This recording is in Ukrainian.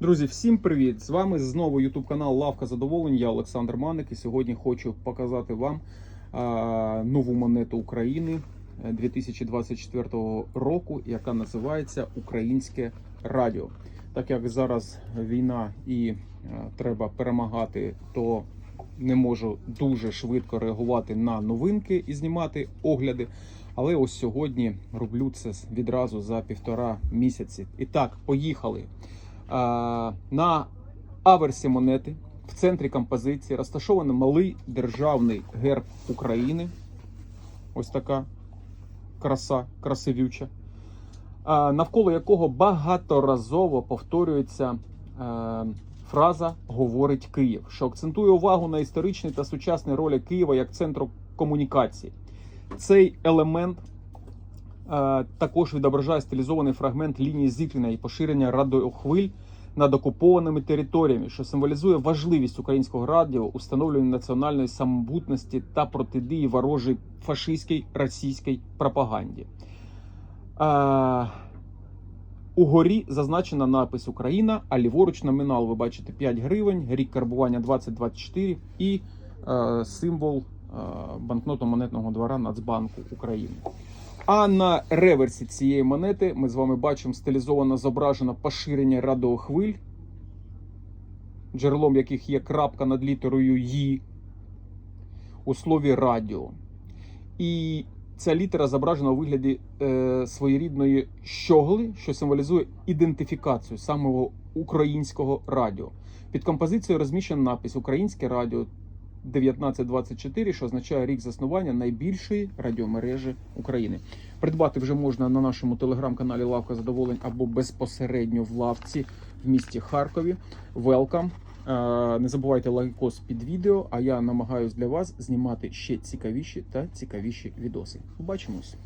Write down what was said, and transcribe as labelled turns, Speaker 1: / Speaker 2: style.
Speaker 1: Друзі, всім привіт! З вами знову YouTube канал Лавка Задоволень. Я Олександр Маник. І сьогодні хочу показати вам а, нову монету України е, 2024 року, яка називається Українське Радіо. Так як зараз війна і е, треба перемагати, то не можу дуже швидко реагувати на новинки і знімати огляди. Але ось сьогодні роблю це відразу за півтора місяці. І так, поїхали. На аверсі монети в центрі композиції розташований малий державний герб України. Ось така краса, красивюча, навколо якого багаторазово повторюється е, фраза Говорить Київ, що акцентує увагу на історичній та сучасній ролі Києва як центру комунікації. Цей елемент також відображає стилізований фрагмент лінії зіткнення і поширення радіохвиль над окупованими територіями, що символізує важливість українського радіо у національної самобутності та протидії ворожій фашистській російській пропаганді. Е, Угорі зазначено напис Україна, а ліворуч номінал ви бачите 5 гривень, рік карбування 2024 і е, символ е, банкнотно-монетного двора Нацбанку України. А на реверсі цієї монети ми з вами бачимо стилізовано зображено поширення радіохвиль, джерелом яких є крапка над літерою «Ї» у слові радіо. І ця літера зображена у вигляді е, своєрідної щогли, що символізує ідентифікацію самого українського радіо. Під композицією розміщений напис Українське радіо 1924, що означає рік заснування найбільшої радіомережі України. Придбати вже можна на нашому телеграм-каналі Лавка Задоволень або безпосередньо в лавці в місті Харкові. Велкам. Е, Не забувайте лайкос під відео, а я намагаюсь для вас знімати ще цікавіші та цікавіші відоси. Побачимось!